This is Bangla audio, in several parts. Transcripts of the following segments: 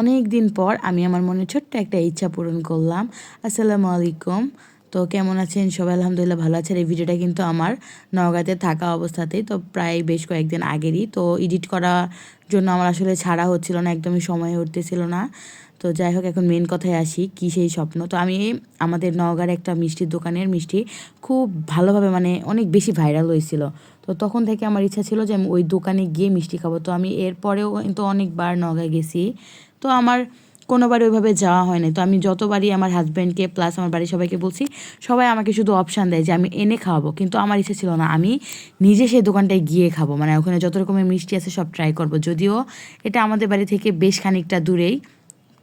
অনেক দিন পর আমি আমার মনে ছোট্ট একটা ইচ্ছা পূরণ করলাম। আসসালামু আলাইকুম। তো কেমন আছেন? সবাই আলহামদুলিল্লাহ ভালো আছেন। এই ভিডিওটা কিন্তু আমার নওগাঁতে থাকা অবস্থাতেই, তো প্রায় বেশ কয়েকদিন আগেরই। তো এডিট করার জন্য আমার আসলে ছাড়া হচ্ছিল না, একদমই সময় উঠতেছিল না। তো যাই হোক, এখন মেন কথায় আসি, কি সেই স্বপ্ন? তো আমি আমাদের নওগাঁর একটা মিষ্টির দোকানের মিষ্টি খুব ভালোভাবে মানে অনেক বেশি ভাইরাল হয়েছিল। তো তখন থেকে আমার ইচ্ছা ছিল যে আমি ওই দোকানে গিয়ে মিষ্টি খাব। তো আমি এরপরেও কিন্তু অনেকবার নওগাঁয় গেছি। তো আমার কোনোবারই ওইভাবে যাওয়া হয়নি। তো আমি যতবারই আমার হাজব্যান্ডকে প্লাস আমার বাড়ির সবাইকে বলছি, সবাই আমাকে শুধু অপশান দেয় যে আমি এনে খাওয়াবো। কিন্তু আমার ইচ্ছে ছিল না, আমি নিজে সেই দোকানটায় গিয়ে খাব। মানে ওখানে যত রকমের মিষ্টি আছে সব ট্রাই করব। যদিও এটা আমাদের বাড়ি থেকে বেশ খানিকটা দূরেই,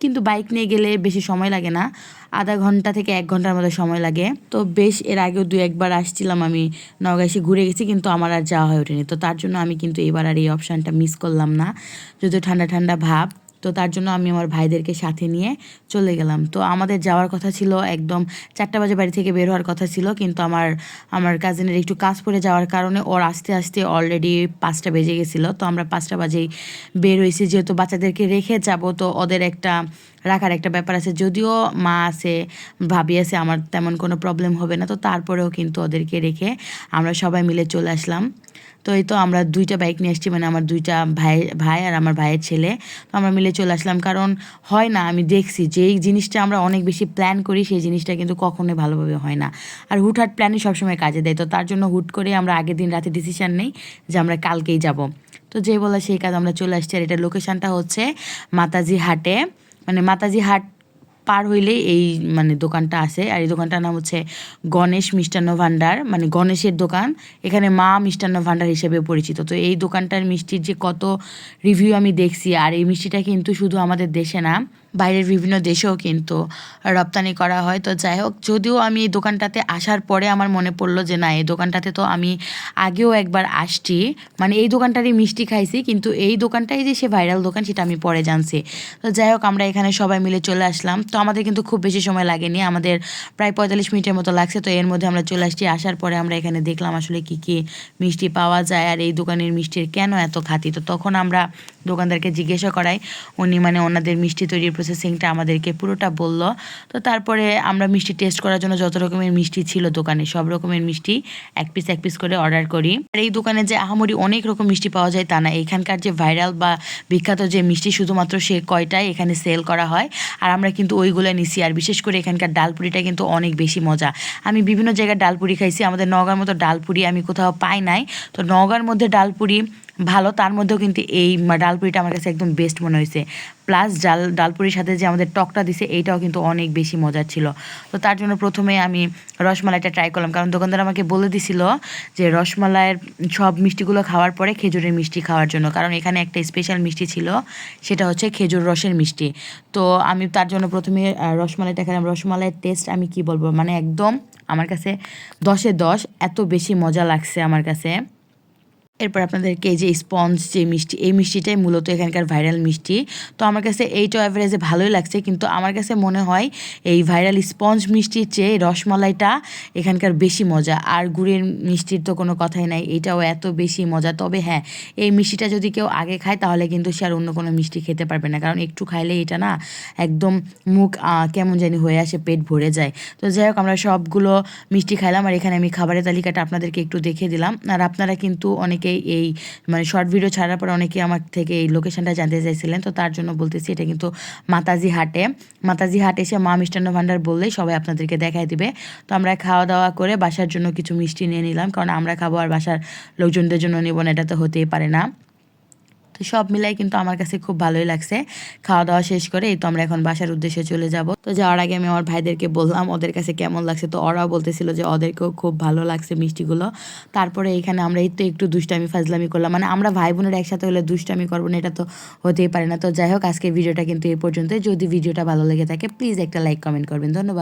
কিন্তু বাইক নিয়ে গেলে বেশি সময় লাগে না। আধা ঘণ্টা থেকে এক ঘণ্টার মতো সময় লাগে। তো বেশ, এর আগেও দু একবার আসছিলাম আমি নওগাঁ ঘুরে গেছি, কিন্তু আমার আর যাওয়া হয়ে ওঠেনি। তো তার জন্য আমি কিন্তু এবার আর এই অপশানটা মিস করলাম না। যদিও ঠান্ডা ঠান্ডা ভাব তো তার জন্য আমি আমার ভাইদেরকে সাথে নিয়ে চলে গেলাম। তো আমাদের যাওয়ার কথা ছিল একদম চারটা বাজে বাড়ি থেকে বের হওয়ার কথা ছিল, কিন্তু আমার আমার কাজিনের একটু কাজ পড়ে যাওয়ার কারণে ওর আস্তে আস্তে অলরেডি পাঁচটা বেজে গেছিল। তো আমরা পাঁচটা বাজেই বের হয়েছি, যেহেতু বাচ্চাদেরকে রেখে যাব, তো ওদের একটা রাখার একটা ব্যাপার আছে। যদিও মা আছে, ভাবি আছে, আমার তেমন কোনো প্রবলেম হবে না। তো তারপরেও কিন্তু ওদেরকে রেখে আমরা সবাই মিলে চলে আসলাম। তো এই তো আমরা দুইটা বাইক নিয়ে আসছি মানে আমার দুইটা ভাই ভাই আর আমার ভাইয়ের ছেলে। তো আমরা মিলে চলে আসলাম। কারণ হয় না, আমি দেখছি যেই জিনিসটা আমরা অনেক বেশি প্ল্যান করি, সেই জিনিসটা কিন্তু কখনোই ভালোভাবে হয় না। আর হুটহাট প্ল্যানই সবসময় কাজে দেয়। তো তার জন্য হুট করে আমরা আগের দিন রাতে ডিসিশান নেই যে আমরা কালকেই যাব। তো যে বলা সেই কাজ আমরা চলে আসছি। আর এটা লোকেশানটা হচ্ছে মাতাজি হাটে। মানে মাতাজি হাট পার হইলেই এই মানে দোকানটা আছে। আর এই দোকানটার নাম হচ্ছে গণেশ মিষ্টান্ন ভাণ্ডার মানে গণেশের দোকান। এখানে মা মিষ্টান্ন ভাণ্ডার হিসেবে পরিচিত। তো এই দোকানটার মিষ্টির যে কত রিভিউ আমি দেখছি, আর এই মিষ্টিটা কিন্তু শুধু আমাদের দেশে না, বাইরের বিভিন্ন দেশেও কিন্তু রপ্তানি করা হয়। তো যাই হোক, যদিও আমি এই দোকানটাতে আসার পরে আমার মনে পড়ল যে না, এই দোকানটাতে তো আমি আগেও একবার আসছি। মানে এই দোকানটারই মিষ্টি খাইছি, কিন্তু এই দোকানটাই যে সে ভাইরাল দোকান, সেটা আমি পরে জানছি। তো যাই হোক, আমরা এখানে সবাই মিলে চলে আসলাম। তো আমাদের কিন্তু খুব বেশি সময় লাগেনি। আমাদের প্রায় পঁয়তাল্লিশ মিনিটের মতো লাগছে, তো এর মধ্যে আমরা চলে আসছি। আসার পরে আমরা এখানে দেখলাম আসলে কি কি মিষ্টি পাওয়া যায় আর এই দোকানের মিষ্টির কেন এত খাতি? তো তখন আমরা দোকানদারকে জিজ্ঞাসা করাই উনি মানে ওনাদের মিষ্টি তৈরির প্রসেসিংটা আমাদেরকে পুরোটা বলল। তো তারপরে আমরা মিষ্টি টেস্ট করার জন্য যত রকমের মিষ্টি ছিল দোকানে, সব রকমের মিষ্টি এক পিস এক পিস করে অর্ডার করি। আর এই দোকানে যে আহামরি অনেক রকম মিষ্টি পাওয়া যায় তা না। এখানকার যে ভাইরাল বা বিখ্যাত যে মিষ্টি শুধুমাত্র সে কয়টাই এখানে সেল করা হয়। আর আমরা কিন্তু ওইগুলো নিছি। আর বিশেষ করে এখানকার ডালপুরিটা কিন্তু অনেক বেশি মজা। আমি বিভিন্ন জায়গায় ডালপুরি খাইছি। আমাদের নগার মতো ডালপুরি আমি কোথাও পাই নাই। তো নগার মধ্যে ডালপুরি ভালো, তার মধ্যেও কিন্তু এই ডালপুরিটা আমার কাছে একদম বেস্ট মনে হয়েছে। প্লাস ডাল, ডালপুরির সাথে যে আমাদের টকটা দিছে এইটাও কিন্তু অনেক বেশি মজার ছিল। তো তার জন্য প্রথমে আমি রসমালাইটা ট্রাই করলাম। কারণ দোকানদার আমাকে বলে দিছিল যে রসমালাইয়ের সব মিষ্টিগুলো খাওয়ার পরে খেজুরের মিষ্টি খাওয়ার জন্য। কারণ এখানে একটা স্পেশাল মিষ্টি ছিল, সেটা হচ্ছে খেজুর রসের মিষ্টি। তো আমি তার জন্য প্রথমে রসমালাইটা খেলাম রসমালাইয়ের টেস্ট আমি কি বলব? মানে একদম আমার কাছে দশে দশ, এত বেশি মজা লাগছে আমার কাছে। এরপর আপনাদেরকে যে স্পঞ্জ, যে মিষ্টি, এই মিষ্টিটাই মূলত এখানকার ভাইরাল মিষ্টি। তো আমার কাছে এইটা অ্যাভারেজে ভালোই লাগছে, কিন্তু আমার কাছে মনে হয় এই ভাইরাল স্পঞ্জ মিষ্টির চেয়ে রসমালাইটা এখানকার বেশি মজা। আর গুড়ের মিষ্টির তো কোনো কথাই নাই, এটাও এত বেশি মজা। তবে হ্যাঁ এই মিষ্টিটা যদি কেউ আগে খায়, তাহলে কিন্তু সে আর অন্য কোনো মিষ্টি খেতে পারবে না। কারণ একটু খাইলে এটা না একদম মুখ কেমন জানি হয়ে আসে, পেট ভরে যায়। তো যাই হোক, আমরা সবগুলো মিষ্টি খাইলাম। আর এখানে আমি খাবারের তালিকাটা আপনাদেরকে একটু দেখে দিলাম। আর আপনারা কিন্তু অনেকে অনেকেই এই মানে শর্ট ভিডিও ছাড়ার পর অনেকে আমার থেকে এই লোকেশনটা জানতে চাইছিলেন। তো তার জন্য বলতেছি এটা কিন্তু মাতাজি হাটে। মাতাজি হাটে এসে মা মিষ্টান্ন ভাণ্ডার বললেই সবাই আপনাদেরকে দেখাই দিবে। তো আমরা খাওয়া দাওয়া করে বাসার জন্য কিছু মিষ্টি নিয়ে নিলাম। কারণ আমরা খাব আর বাসার লোকজনদের জন্য নেব না, এটা তো হতেই পারে না। তো সব মিলাই কিন্তু আমার কাছে খুব ভালোই লাগছে। খাওয়া দাওয়া শেষ করে এই তো আমরা এখন বাসার উদ্দেশ্যে চলে যাব। তো যাওয়ার আগে আমি আমার ভাইদেরকে বললাম, ওদের কাছে কেমন লাগছে? তো ওরাও বলতেছিল যে ওদেরকেও খুব ভালো লাগছে মিষ্টিগুলো। তারপরে এখানে আমরা এই তো একটু দুষ্টামি, ফাজলামি করলাম। মানে আমরা ভাই বোনের একসাথে হলে দুষ্টামি করব না, এটা তো হতেই পারে না। তো যাই হোক আজকে ভিডিওটা কিন্তু এই পর্যন্ত যদি ভিডিওটা ভালো লেগে থাকে প্লিজ একটা লাইক কমেন্ট করবেন। ধন্যবাদ।